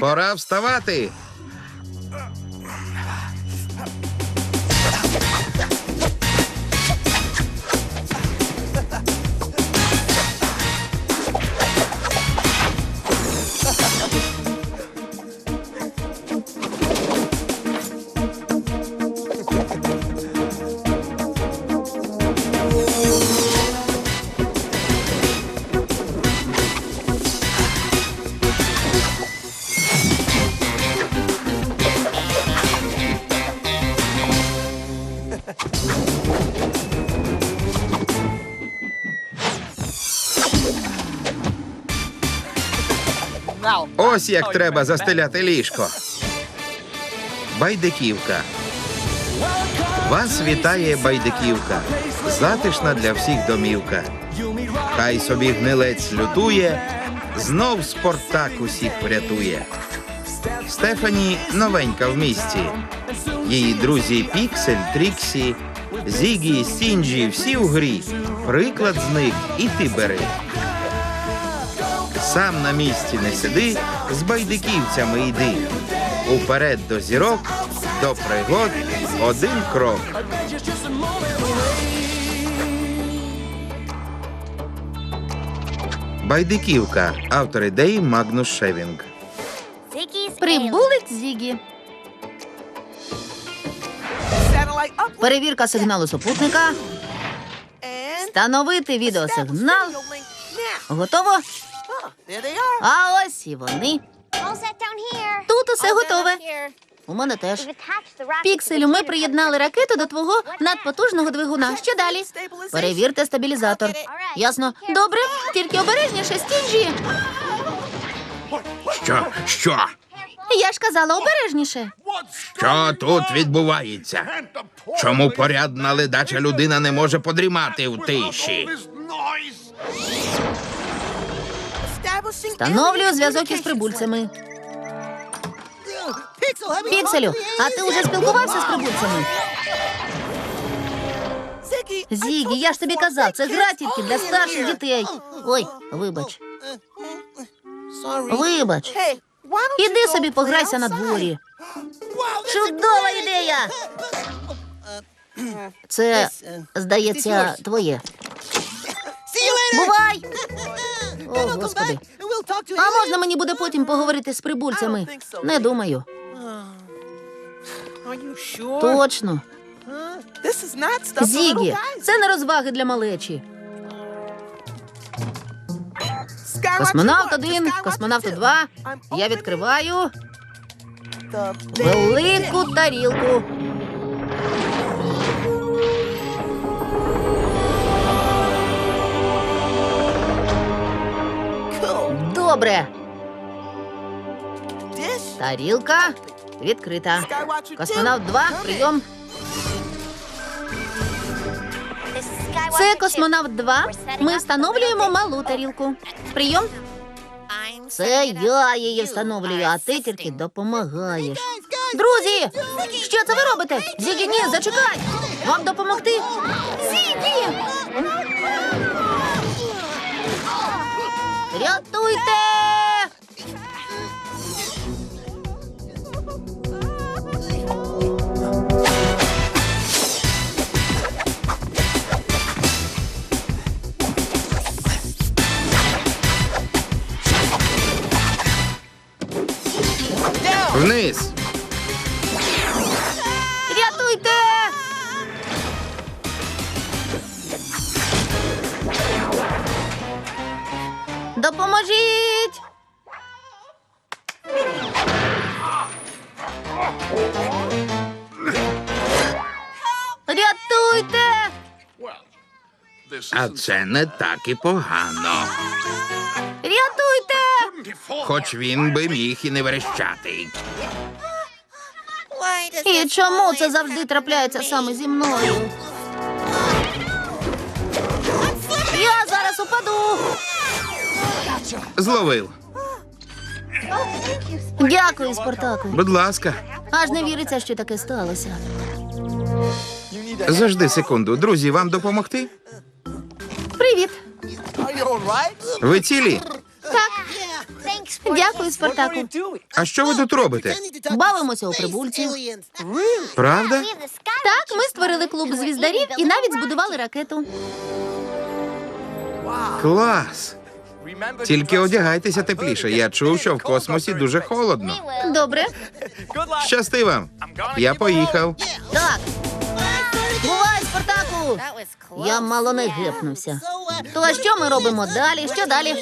Пора вставати. Ось як треба застеляти ліжко. Байдиківка. Вас вітає байдиківка. Затишна для всіх домівка. Хай собі гнилець лютує, знов Спартак усіх врятує. Стефані новенька в місті. Її друзі Піксель, Тріксі, Зігі, Стінджі всі у грі. Приклад з них і ти бери. Сам на місці не сиди, з байдиківцями йди. Уперед до зірок, до пригод один крок. Байдиківка. Автор ідеї Магнус Шевінг. Прибулець Зігі. Перевірка сигналу супутника. Встановити відеосигнал. Готово? А ось і вони. Тут усе готове. У мене теж. Пікселю, Пікселю, ми приєднали ракету до твого надпотужного двигуна. Що далі? Перевірте стабілізатор. Ясно. Добре, тільки обережніше, стінжі. Що? Що? Я ж казала, обережніше. Що тут відбувається? Чому порядна ледача людина не може подрімати в тиші? Встановлюю зв'язок із прибульцями. Пікселю, а ти вже спілкувався з прибульцями? Зігі, я ж тобі казав, це гра тільки для старших дітей. Ой, вибач. Вибач. Іди собі пограйся на дворі. Чудова ідея! Це, здається, твоє. Бувай! О, господи. А можна мені буде потім поговорити з прибульцями? Не думаю. Точно. Зігі, це не розваги для малечі. Космонавт один, космонавт два. Я відкриваю велику тарілку. Добре. Тарілка відкрита. Космонавт 2, прийом. Це космонавт 2. Ми встановлюємо малу тарілку. Прийом. Це я її встановлюю, а ти тільки допомагаєш. Друзі, що це ви робите? Зігі, ні, зачекай! Вам допомогти? Зігі! Рятуйте! Допоможіть! Рятуйте! А це не так і погано. Рятуйте! Хоч він би міг і не верещати. І чому це завжди трапляється саме зі мною? Я зараз упаду. Зловив. Дякую, Спартаку. Будь ласка, Аж не віриться, що таке сталося. завжди секунду. Друзі, вам допомогти? Привіт. Ви цілі? Так, дякую, Спартаку. А що ви тут робите? Бавимося у прибульців. Правда? Так, ми створили клуб звіздарів і навіть збудували ракету. Клас! Тільки одягайтеся тепліше. Я чув, що в космосі дуже холодно. Добре. Щасти вам! Я поїхав. Так. Бувай, Спартаку! Я мало не гепнувся. То а що ми робимо далі? Що далі?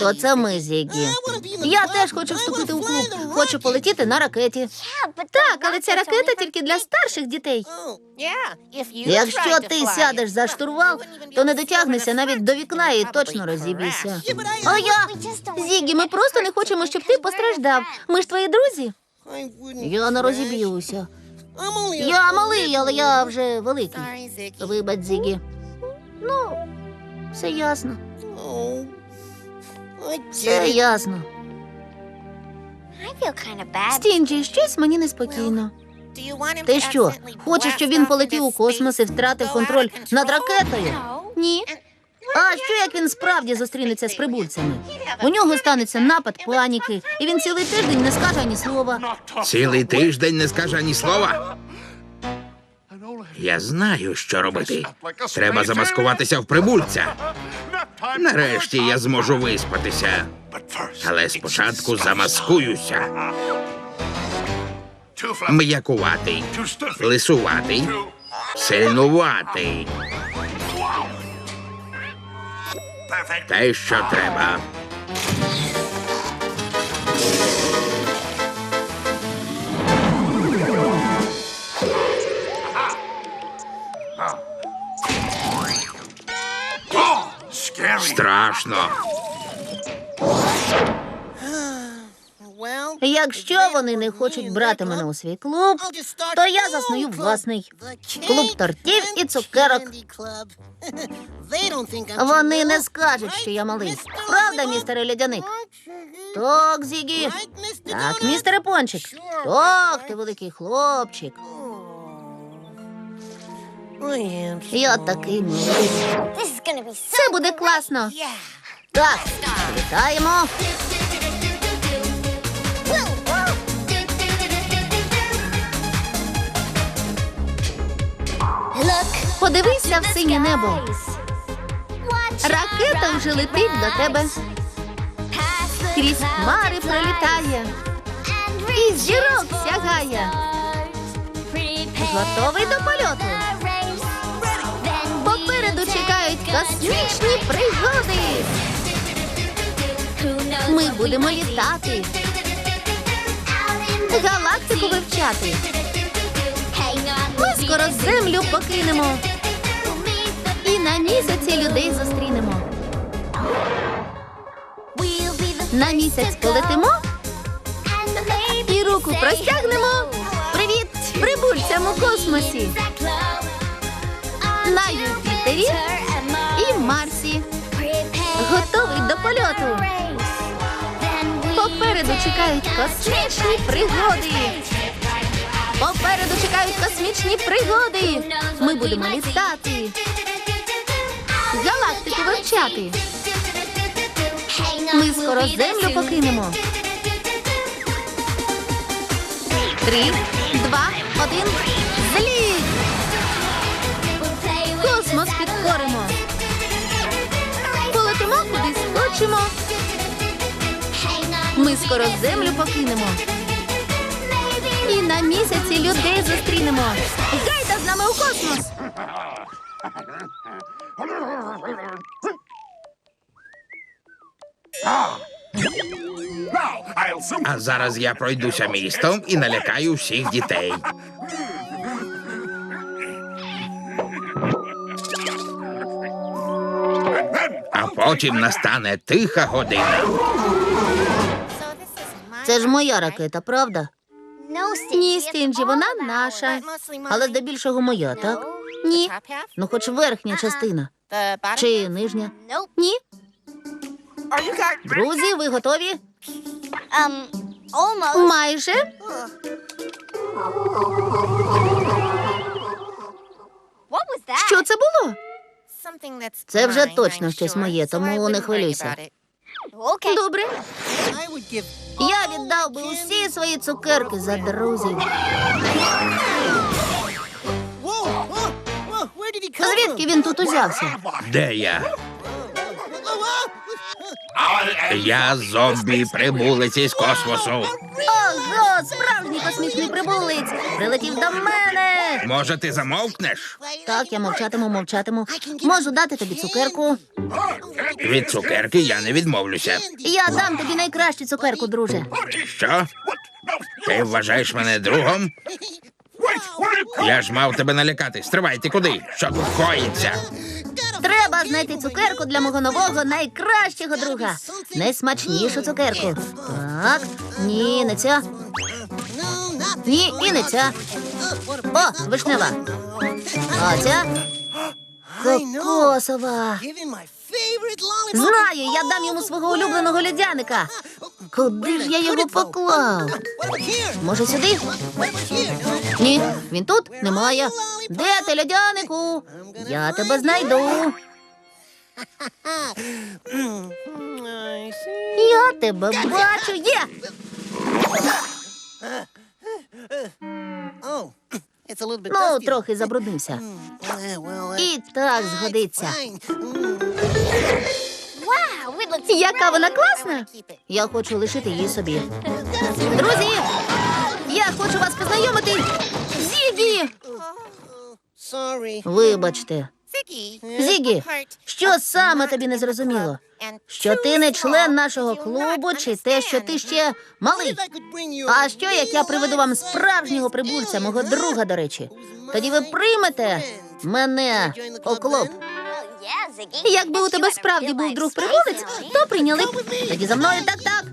То це ми, Зігі. Я теж хочу вступити у клуб. Хочу полетіти на ракеті. Так, але ця ракета тільки для старших дітей. Якщо ти сядеш за штурвал, то не дотягнешся навіть до вікна і точно розіб'єшся. А я Зігі, ми просто не хочемо, щоб ти постраждав. Ми ж твої друзі. Я не розіб'юся. Я малий, але я вже великий. Вибач, Зігі. Ну, все ясно. Ясно. Стінджі, щось мені неспокійно. Ти що, хочеш, щоб він полетів у космос і втратив контроль над ракетою? Ні. А що як він справді зустрінеться з прибульцями? У нього станеться напад паніки, і він цілий тиждень не скаже ані слова. Цілий тиждень не скаже ані слова. Я знаю, що робити. Треба замаскуватися в прибульця. Нарешті я зможу виспатися. Але спочатку замаскуюся. М'якуватий, лисуватий, сильнуватий. Те, що треба. Страшно. Якщо вони не хочуть брати мене у свій клуб, то я засную власний клуб тортів і цукерок. Вони не скажуть, що я малий. Правда, містере лядяник? Так, Зігі. Так, містере Пончик. Так, ти великий хлопчик. Я такий. Це буде класно. Так, вітаємо. Подивися в синє небо. Ракета вже летить до тебе. Крізь хмари пролітає. І зірок сягає. Готовий до польоту. Попереду чекають космічні пригоди. Ми будемо літати, галактику вивчати. Ми скоро землю покинемо і на місяці людей зустрінемо. На місяць полетимо і руку простягнемо. Привіт, прибульцям у космосі. На Юпітері і Марсі. Готовий до польоту. Попереду чекають космічні пригоди. Попереду чекають космічні пригоди. Ми будемо літати, галактику вивчати. Ми скоро землю покинемо. Три, два, один. Зліт! Космос підкоримо. Полетимо куди схочемо. Ми скоро землю покинемо. І на місяці людей зустрінемо. Гайда з нами у космос. А зараз я пройдуся містом і налякаю всіх дітей. Потім настане тиха година. Це ж моя ракета, правда? Ні, Стінджі, вона наша. Але здебільшого моя, так? Ні. Ну, хоч верхня частина. Чи нижня? Ні. Друзі, ви готові? Майже. Що це було? Це вже точно щось моє, тому не хвилюйся. Добре. Я віддав би усі свої цукерки за друзів. Звідки він тут узявся? Де я? Я зомбі прибулець із космосу. Ого, справжній космічний прибулець. Прилетів до мене. Може, ти замовкнеш? Так, я мовчатиму, мовчатиму. Можу дати тобі цукерку. Від цукерки я не відмовлюся. Я дам тобі найкращу цукерку, друже. Що? Ти вважаєш мене другом? Я ж мав тебе налякати. Стривай, ти куди? Що тут коїться? Треба знайти цукерку для мого нового найкращого друга. Найсмачнішу цукерку. Так, ні, не ця. Ні, і не ця. О, вишнева. А ця кокосова. Знаю, я дам йому свого улюбленого льодяника. Куди ж я його поклав? Може, сюди? Ні, він тут немає. Де ти, льодянику? Я тебе знайду. Я тебе бачу. Є. Ну, трохи забруднився. І так згодиться. Яка вона класна? Я хочу лишити її собі. Друзі, я хочу вас познайомити. Зігі! Вибачте. Зігі, що саме тобі не зрозуміло? Що ти не член нашого клубу, чи те, що ти ще малий? А що, як я приведу вам справжнього прибульця, мого друга, до речі? Тоді ви приймете мене у клуб. Якби у тебе справді був друг прибулець, то прийняли б. Тоді за мною так, так.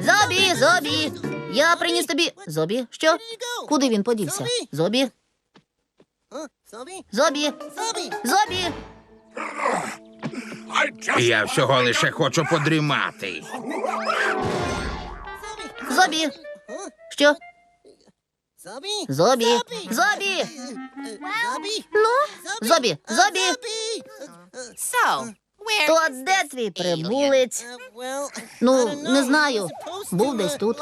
Зобі, Зобі. Я приніс тобі. Зобі, що? Куди він подівся? Зобі, Зобі, Зобі. Зобі! Я всього лише хочу подрімати. Зобі. Що? Зобі, Зобі. Ну, Зобі, Зобі. То де твій прибулець? Ну, не знаю. Був десь тут.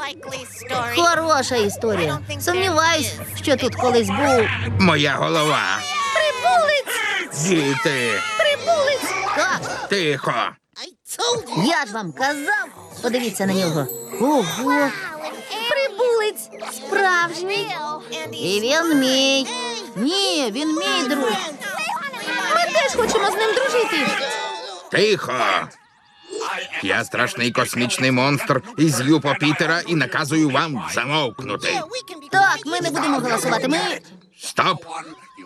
Хороша історія. Сумніваюсь, що тут колись був. Моя голова. Прибулець! Діти, Прибулець! Так, тихо. я ж вам казав. Подивіться на нього. Ого! Прибулець! Справжній! І він мій. Ні, він мій друг. Ми теж хочемо з ним дружити. Тихо. Я страшний космічний монстр із Юпо Пітера і наказую вам замовкнути. Так, ми не будемо голосувати. Ми. Стоп!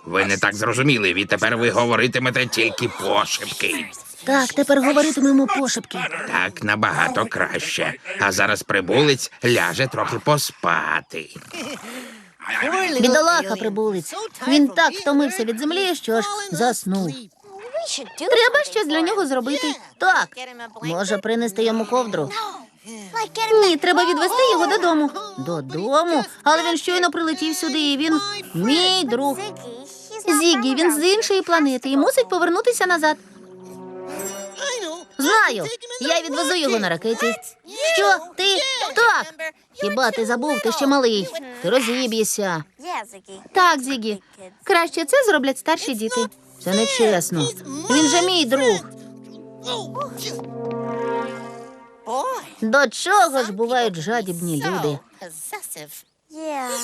Ви не так зрозуміли. Відтепер ви говоритимете тільки пошепки. Так, тепер говоритимемо пошепки. Так набагато краще. А зараз прибулець ляже трохи поспати. Бідолаха прибулець. Він так втомився від землі, що аж заснув. Треба щось для нього зробити. Так, може принести йому ковдру. Ні, треба відвести його додому. Додому? Але він щойно прилетів сюди, і він мій друг. Зігі, він з іншої планети і мусить повернутися назад. Знаю, я відвезу його на ракеті. Що? Ти? Так. Хіба ти забув, ти ще малий. Ти розіб'єшся. Так, Зігі, краще це зроблять старші діти. Це не чесно. Він же мій друг. До чого ж бувають жадібні люди?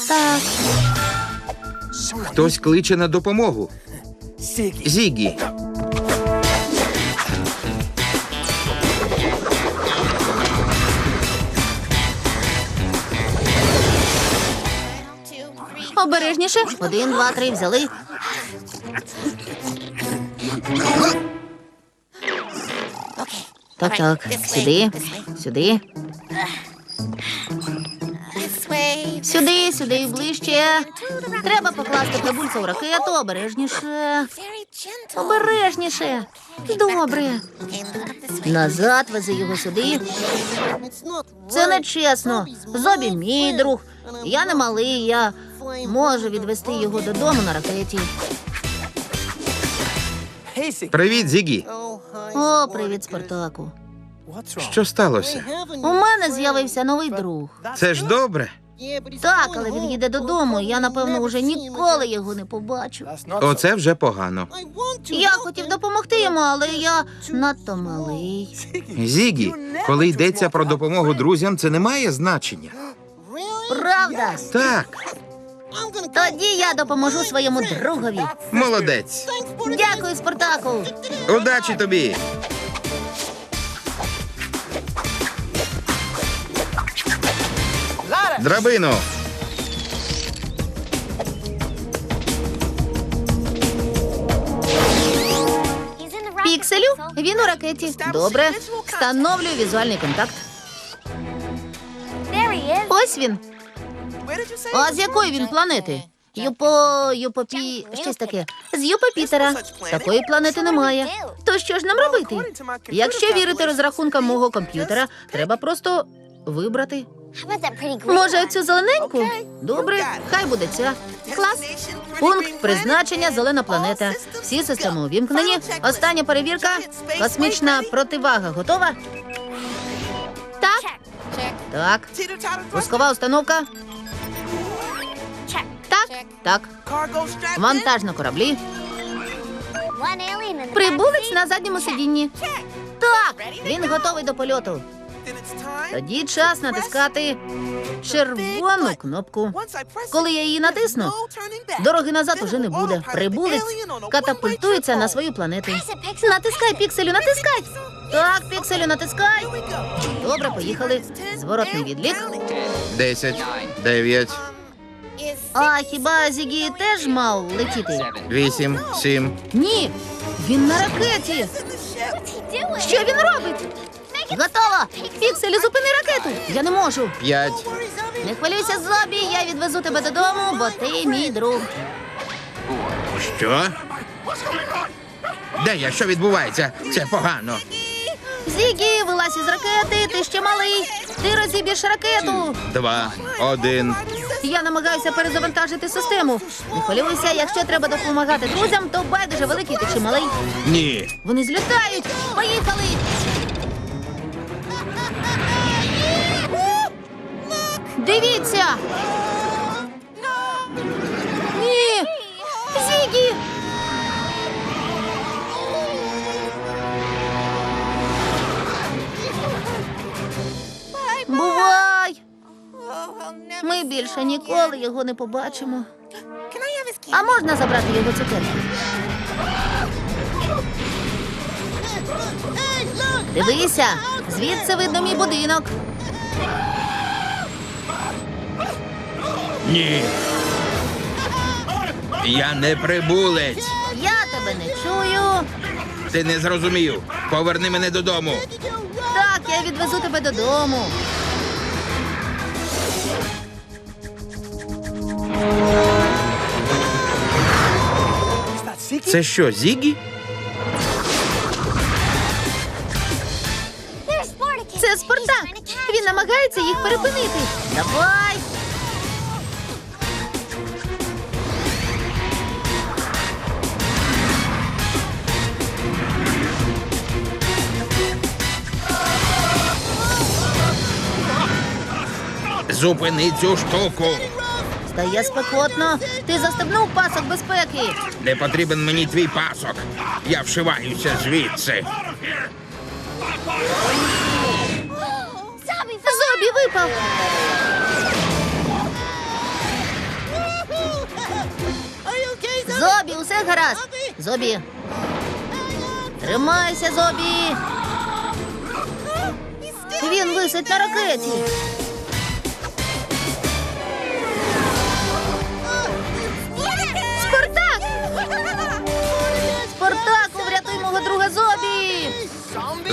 Так, Хтось кличе на допомогу. Зігі. обережніше. Один, два, три, взяли. Так, так. Сюди, сюди, сюди, сюди ближче. Треба покласти прибульця в ракету. Обережніше. Обережніше. Добре. Назад вези його сюди. Це не чесно. Зобі мій друг. Я не малий, я можу відвести його додому на ракеті. Привіт, Зігі. О, привіт, Спартаку. Що сталося? У мене з'явився новий друг. Це ж добре. Так, але він їде додому, і я, напевно, уже ніколи його не побачу. Оце вже погано. Я хотів допомогти йому, але я надто малий. Зігі, коли йдеться про допомогу друзям, це не має значення. Правда? Так, Тоді я допоможу своєму другові. молодець. Дякую, Спартаку. Удачі тобі. Драбину. Пікселю, він у ракеті. Добре, встановлюю візуальний контакт. Ось він. А з якої він планети? Юпо, Юпопі, щось таке. З Юпопітера. Такої планети немає. То що ж нам робити? Якщо вірити розрахункам мого комп'ютера, треба просто вибрати. Може, цю зелененьку? Добре, хай буде ця. Клас. Пункт призначення зелена планета. Всі системи увімкнені. Остання перевірка. Космічна противага готова? Так, так. Пускова установка. Так, так. Вантаж на кораблі. Прибулець на задньому сидінні. Так, він готовий до польоту. Тоді час натискати червону кнопку. Коли я її натисну, дороги назад уже не буде. Прибулець катапультується на свою планету. Натискай, пікселю, натискай. Так, пікселю, натискай. Добре, поїхали. Зворотний відлік. Десять, дев'ять, А хіба Зігі теж мав летіти? вісім, сім. Ні, він на ракеті. Що він робить? Готово! Пікселю, зупини ракету! Я не можу. П'ять. Не хвилюйся, Зобі, я відвезу тебе додому, бо ти мій друг. Що? Де я? Що відбувається? Це погано. Зігі, вилазь із ракети, ти ще малий. Ти розіб'єш ракету. Два, один. Я намагаюся перезавантажити систему. Не хвилюйся, якщо треба допомагати друзям, то байдуже великий ти чи малий. Ні. Вони злітають. Поїхали! Дивіться! Ми більше ніколи його не побачимо. А можна забрати його цукерки? Дивися, звідси видно мій будинок. Ні. Я не прибулець. Я тебе не чую. Ти не зрозумів. Поверни мене додому. Так, я відвезу тебе додому. Це що, Зігі? Це Спартак. Він намагається їх перепинити. Давай. Зупини цю штуку. Стає спекотно. Ти застебнув пасок безпеки. Не потрібен мені твій пасок. Я вшиваюся звідси. Зобі випав. Зобі, усе гаразд. Зобі. Тримайся, Зобі. Він висить на ракеті.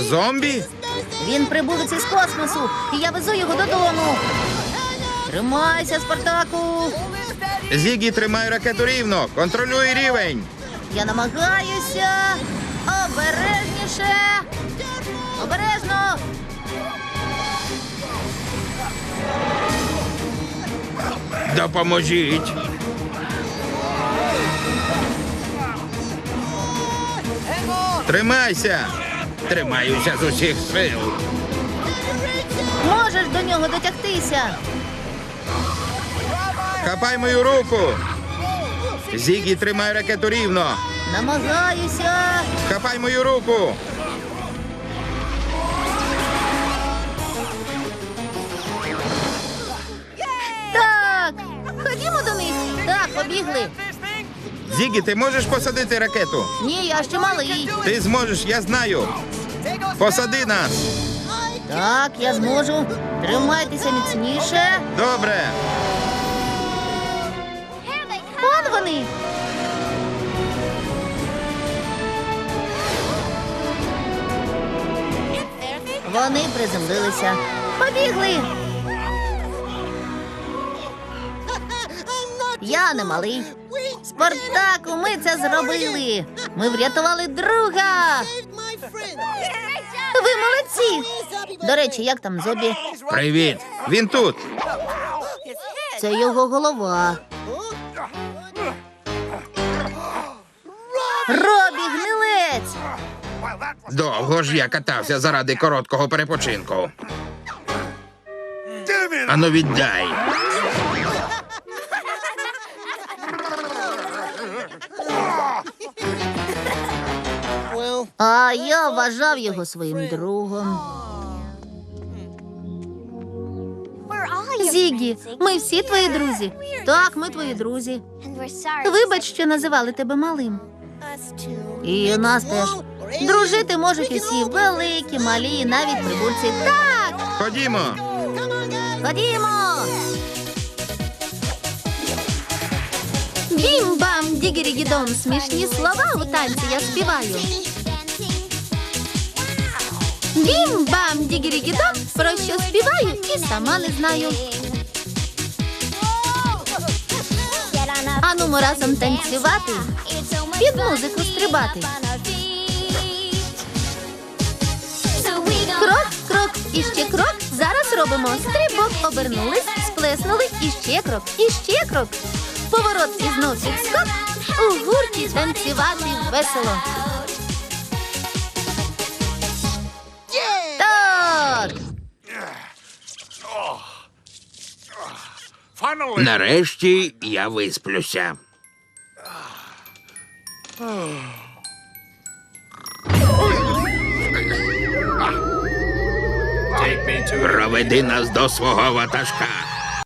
Зомбі? Він прибулець із космосу, і я везу його додому. Тримайся, Спартаку! Зігі, тримай ракету рівно. Контролюй рівень. Я намагаюся. Обережніше. Обережно. Допоможіть. Тримайся. Тримаюся з усіх сил. Можеш до нього дотягтися. Хапай мою руку. Зігі, тримай ракету рівно. Намагаюся. Хапай мою руку. Так. Ходімо до них. Так, побігли. Зігі, ти можеш посадити ракету? Ні, я ще малий. Ти зможеш, я знаю. Посади нас. Так, я зможу. Тримайтеся міцніше. Добре. Он вони. Вони приземлилися. Побігли. Я не малий. Спартаку, ми це зробили. Ми врятували друга. Ви молодці. До речі, як там Зобі? Привіт. Він тут. Це його голова. Робі гнилець. Довго ж я катався заради короткого перепочинку. Ану віддай. А я вважав його своїм другом. Зігі, ми всі твої друзі. Так, ми твої друзі. Вибач, що називали тебе малим. І нас теж. Дружити можуть усі великі, малі, навіть прибульці. Так, Ходімо. ходімо. Бім-бам, дігірі-гідон, смішні слова у танці я співаю. Бім-бам, дігірі-гідон, про що співаю і сама не знаю. Ану, ми разом танцювати, під музику стрибати. Крок, крок і ще крок. Зараз робимо стрибок, обернулись, сплеснули і ще крок, і ще крок. Поворот і знов підскок. У гурті танцювати весело. Нарешті я висплюся. Проведи нас до свого ватажка.